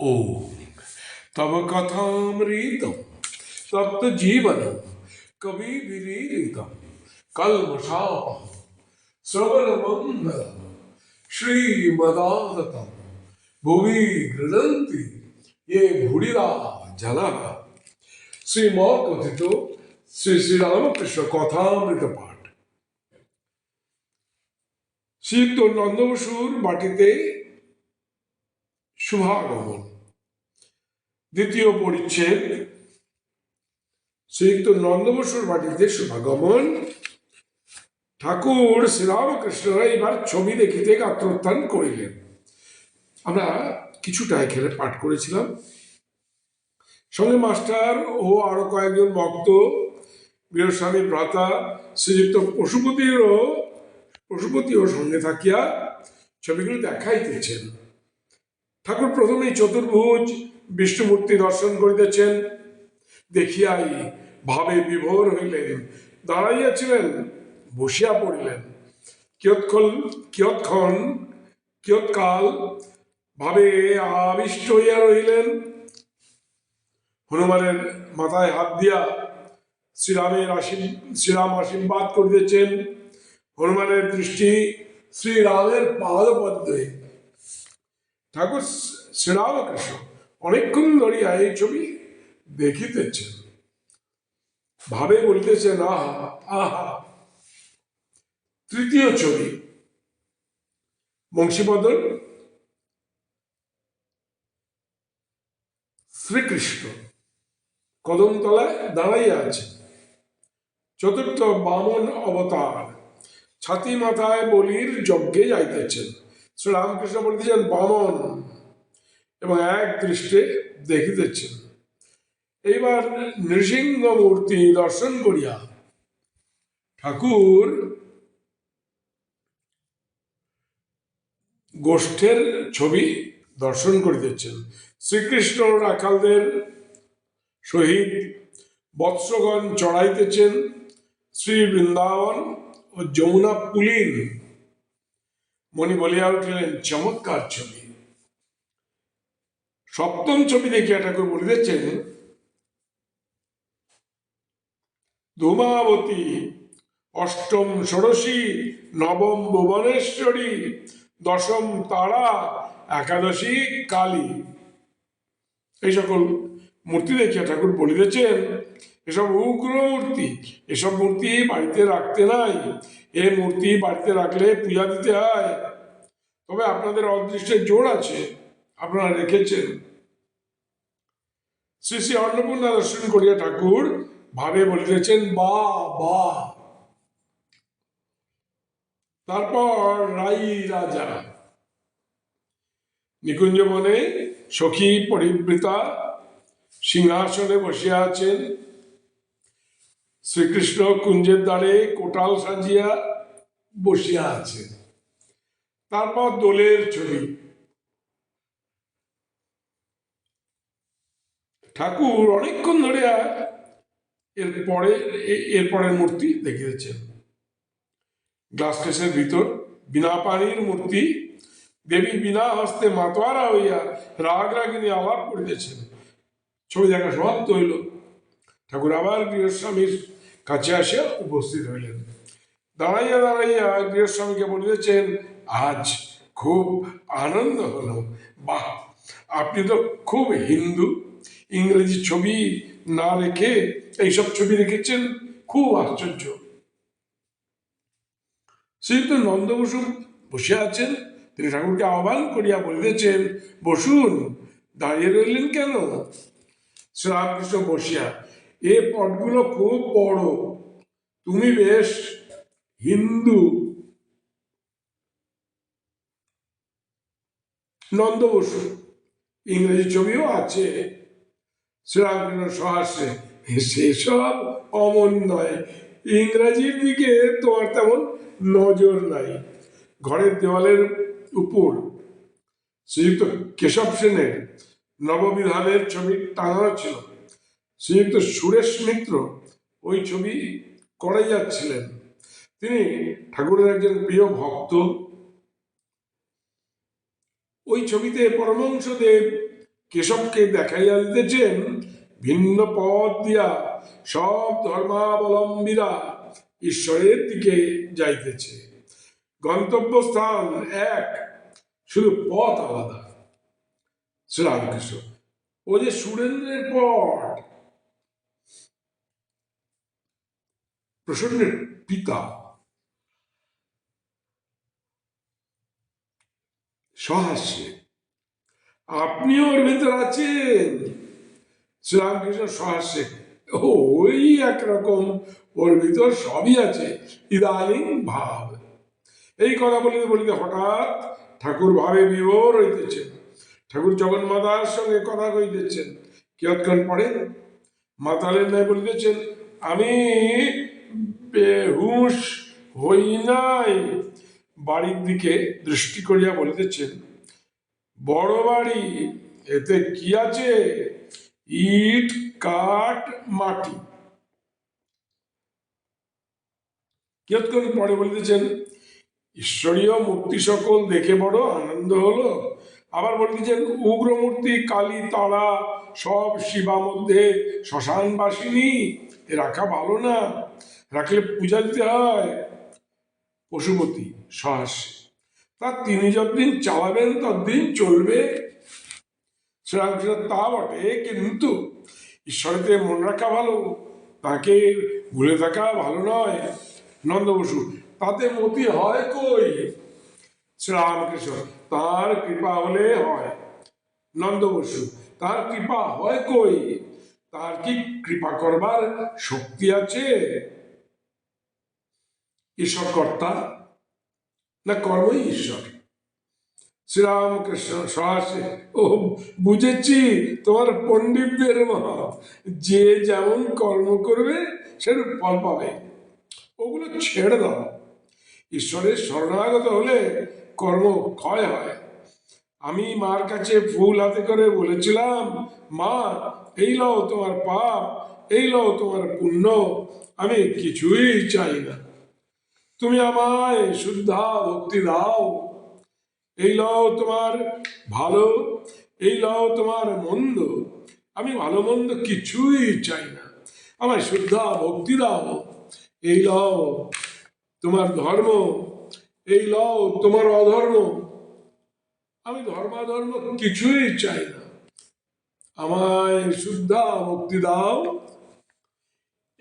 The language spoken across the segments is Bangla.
ॐ तव कथामृतं सप्तजीवनं कविभिरीरितं कल्मषापं श्रवणमङ्गलं श्रीमदादतं भुवि गृह्णन्ति ये भुडिरा जनः শ্রীমকথিত শ্রী শ্রীরামকৃষ্ণ কথামৃত পাঠ শ্রীযুক্ত নন্দবসুর বাটিতে শুভাগমন দ্বিতীয় পরিচ্ছেদ। শ্রীযুক্ত নন্দবসুর বাটিতে শুভাগমন। ঠাকুর শ্রীরামকৃষ্ণ এবার ছবি দেখিতে গাত্রোত্থান করিলেন। আমরা কিছুটা এখানে পাঠ করেছিলাম। সঙ্গে মাস্টার ও আরও কয়েকজন ভক্ত গৃহস্বামী ভ্রাতা, শ্রীযুক্ত পশুপতিরও, পশুপতিও সঙ্গে থাকিয়া ছবিগুলো দেখাইতেছেন। ঠাকুর প্রথমেই চতুর্ভুজ বিষ্ণুমূর্তি দর্শন করিতেছেন। দেখিয়াই ভাবে বিভোর হইলেন। দাঁড়াইয়াছিলেন, বসিয়া পড়িলেন। কিয়ৎক্ষণ কিয়ৎক্ষণ, কিয়ৎকাল ভাবে আবিষ্ট হইয়া রহিলেন। হনুমানের মাথায় হাত দিয়া শ্রীরামের আশীর, শ্রীরাম আশীর্বাদ করিতেছেন। হনুমানের দৃষ্টি শ্রীরামের পাদপদ্মে। ঠাকুর, শ্রীরামকৃষ্ণ অনেকক্ষণ ধরিয়া এই ছবি দেখিতেছেন ভাবে বলিতেছেন আহা আহা। তৃতীয় ছবি বংশীবদন শ্রীকৃষ্ণ। কদমতলায় দাঁড়াইয়া আছে। চতুর্থ বামন অবতার। ছাতি মাথায় বলির যজ্ঞে যাইতেছেন। শ্রীরামকৃষ্ণ বলিতেছেন, বামন এবং এক দৃষ্টে দেখিতেছেন। এইবার নৃসিংহ মূর্তি দর্শন করিয়া ঠাকুর গোষ্ঠের ছবি দর্শন করিতেছেন। শ্রীকৃষ্ণ রাখালদের সহিত বৎসগণ চড়াইতেছেন। শ্রী বৃন্দাবন ও যমুনা পুলিন মণি বলিয়া উঠিলেন, চমৎকার ছবি। সপ্তম ছবি দেখিয়া ঠাকুর বলিতেছেন ধূমাবতী, অষ্টম ষোড়শী, নবম ভুবনেশ্বরী, দশম তারা, একাদশী কালী। এই সকল মূর্তি দেখিয়া ঠাকুর বলিতেছেন এসব উগ্র মূর্তি, এসব মূর্তি বাড়িতে রাখতে নাই। এ মূর্তি বাড়িতে রাখলে পূজা দিতে হয়। তবে আপনাদের অদৃষ্টের জোর আছে। আপনারা রেখেছেন। শ্রী শ্রী অন্নপূর্ণা দর্শন করিয়া ঠাকুর ভাবে বলিতেছেন বা বা তারপর রাই রাজা। নিকুঞ্জ বনে সখী পরিবৃতা সিংহাসনে বসিয়া আছেন। শ্রীকৃষ্ণ কুঞ্জের দ্বারে কোটাল সাজিয়া বসিয়া আছেন। তারপর দোলের ছবি। ঠাকুর অনেকক্ষণ ধরে এরপরে এরপরের মূর্তি দেখিয়েছেন। গ্লাস কেসের ভিতর বিনা পানির মূর্তি, দেবী বিনা হস্তে মাতোয়ারা হইয়া রাগ রাগিনী আলাপ করিতেছেন। ছবি দেখা সমাপ্ত হইল। ঠাকুর আবার গৃহস্বামীর কাছে আসিয়া উপস্থিত হইলেন। দাঁড়াইয়া দাঁড়াইয়া গৃহস্বামীকে বলিতেছেন, আজ খুব আনন্দ হলো। বাহ! আপনি তো খুব হিন্দু। ইংরেজি ছবি না রেখে এইসব ছবি রেখেছেন, খুব আশ্চর্য। শ্রীযুক্ত নন্দ বসু বসে আছেন, তিনি ঠাকুরকে আহ্বান করিয়া বলিতেছেন, বসুন, দাঁড়িয়ে রইলেন কেন? শ্রীরামকৃষ্ণ বসিয়া, এ পটগুলো খুব বড়, তুমি বেশ হিন্দু। নন্দ বসু, ইংরেজি ছবিও আছে শ্রীরামকৃষ্ণ সহাস্যে সেসব অমন নয়। ইংরাজির দিকে তোমার তেমন নজর নাই। ঘরের দেওয়ালের উপর শ্রীযুক্ত কেশব সেনের নববিধানের ছবি টাঙানো ছিল। শ্রীযুক্ত সুরেশ মিত্র ওই ছবি করাই যাচ্ছিলেন। তিনি ঠাকুরের একজন প্রিয় ভক্ত। ওই ছবিতে পরমহংসদেব কেশবকে দেখাইয়া দিতেছেন, ভিন্ন পথ দিয়া সব ধর্মাবলম্বীরা ঈশ্বরের দিকে যাইতেছে। গন্তব্যস্থান এক, শুধু পথ আলাদা। শ্রীরামকৃষ্ণ ও যে সুরেন্দ্রের পট প্রসন্নের পিতা। সহাস্যে। আপনিও ওর ভিতর আছেন। শ্রীরামকৃষ্ণ সহাস্যে, ওই একরকম ওর ভিতর সবই আছে, ইদানিং ভাব। এই কথা বলিতে বলিতে হঠাৎ ঠাকুর ভাবে বিভোর হইতেছেন। ঠাকুর জগন্মাতার সঙ্গে কথা কইতেছেন কিয়ৎক্ষণ পরে মাতালের ন্যায় বলিতেছেন, আমি বেহুশ হই নাই। বাড়ির দিকে দৃষ্টি করিয়া বলিতেছেন বড় বাড়ি, এতে কি আছে? ইট, কাঠ, মাটি। কিয়ৎক্ষণ পরে বলিতেছেন, ঈশ্বরীয় মূর্তি সকল দেখে বড় আনন্দ হলো। আবার বলতেছেন উগ্র মূর্তি কালী, তারা, সব শিবা মধ্যে শ্মশানবাসিনী এ রাখা ভালো না। রাখলে পূজা দিতে হয়। পশুপতি সহাস্যে তা তিনি যতদিন চালাবেন, ততদিন চলবে। শ্রীরামকৃষ্ণ তা বটে, কিন্তু ঈশ্বরেতে মন রাখা ভালো, তাকে ভুলে থাকা ভালো নয়। নন্দ বসু, তাতে মতি হয় কই? শ্রীরামকৃষ্ণ, তার কৃপা হলে হয়। নন্দ বসু, তার কৃপা হয় কই? তার কি কৃপা করবার শক্তি আছে? ঈশ্বর কর্তা না কর্মই ঈশ্বর। শ্রীরামকৃষ্ণ সহাসে ও বুঝেছি, তোমার পণ্ডিতদের মত। যে যেমন কর্ম করবে, সেরূপ ফল পাবে। ওগুলো ছেড়ে দাও। ঈশ্বরের শরণাগত হলে কর্ম ক্ষয় হয়। আমি মার কাছে ফুল হাতে করে বলেছিলাম, মা, এই লও তোমার পাপ, এই লও তোমার পুণ্য। আমি কিছুই চাই না। তুমি আমায় শুদ্ধা ভক্তি দাও। এই লও তোমার ভালো, এই লও তোমার মন্দ। আমি ভালো মন্দ কিছুই চাই না। আমায় শুদ্ধা ভক্তি দাও। এই লও তোমার ধর্ম, এই লও তোমার অধর্ম। আমি ধর্মাধর্ম কিছুই চাই না। আমায় শুদ্ধা ভক্তি দাও।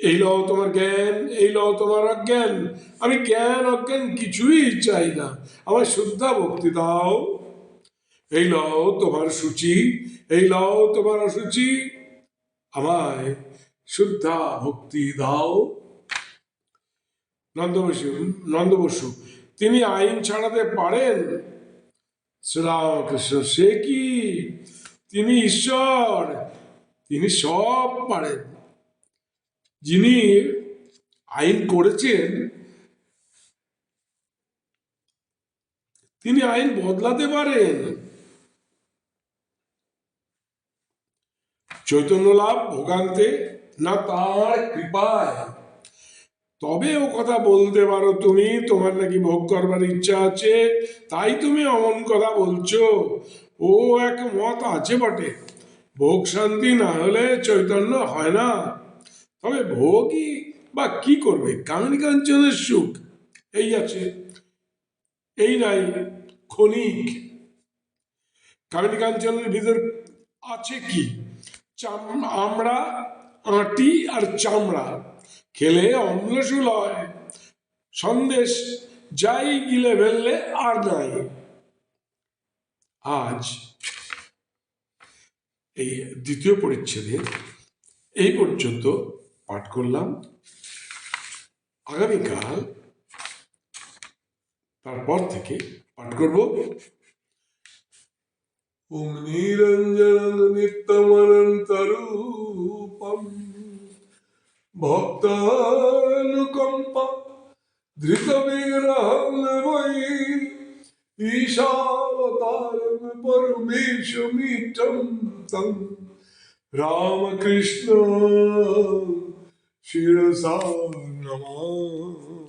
এই লও তোমার জ্ঞান, এই লও তোমার অজ্ঞান। আমি জ্ঞান, অজ্ঞান কিছুই চাই না। আমার শুদ্ধা ভক্তি দাও। এই লও তোমার সূচি, এই লও তোমার অসুচি। আমায় শুদ্ধা ভক্তি দাও। নন্দ বসু নন্দ বসু তিনি আইন ছাড়াতে পারেন? শ্রীরামকৃষ্ণ, সে কি? তিনি ঈশ্বর, তিনি সব পারেন। যিনি আইন করেছেন, তিনি আইন বদলাতে পারেন। চৈতন্য লাভ ভোগান্তে না তার কৃপায়। তবে ও কথা বলতে পারো তুমি, তোমার নাকি ভোগ করবার ইচ্ছা আছে, তাই তুমি অমন কথা বলছো। ও এক মত আছে বটে, ভোগ শান্তি না হলে চৈতন্য হয় না। তবে ভোগই বা কি করবে? কামিনী কাঞ্চনের সুখ। এই আছে। এই নাই ক্ষণিক। কামিনী কাঞ্চনের ভিতর আছে কি? আমরা, আটি আর চামড়া। খেলে অম্লশূল হয়। সন্দেশ যাই গিলে ফেললে আর নাই। আজ এই দ্বিতীয় পরিচ্ছেদে এই পর্যন্ত পাঠ করলাম। আগামীকাল তারপর থেকে পাঠ করব। ওম নিরঞ্জন নিত্যমনন্তরূপম ভক্তানুকম্পা ধৃতবিগ্রহং বৈ ঈশাবতারং পরমেশমিটম তং রামকৃষ্ণ Shira Sarnamah.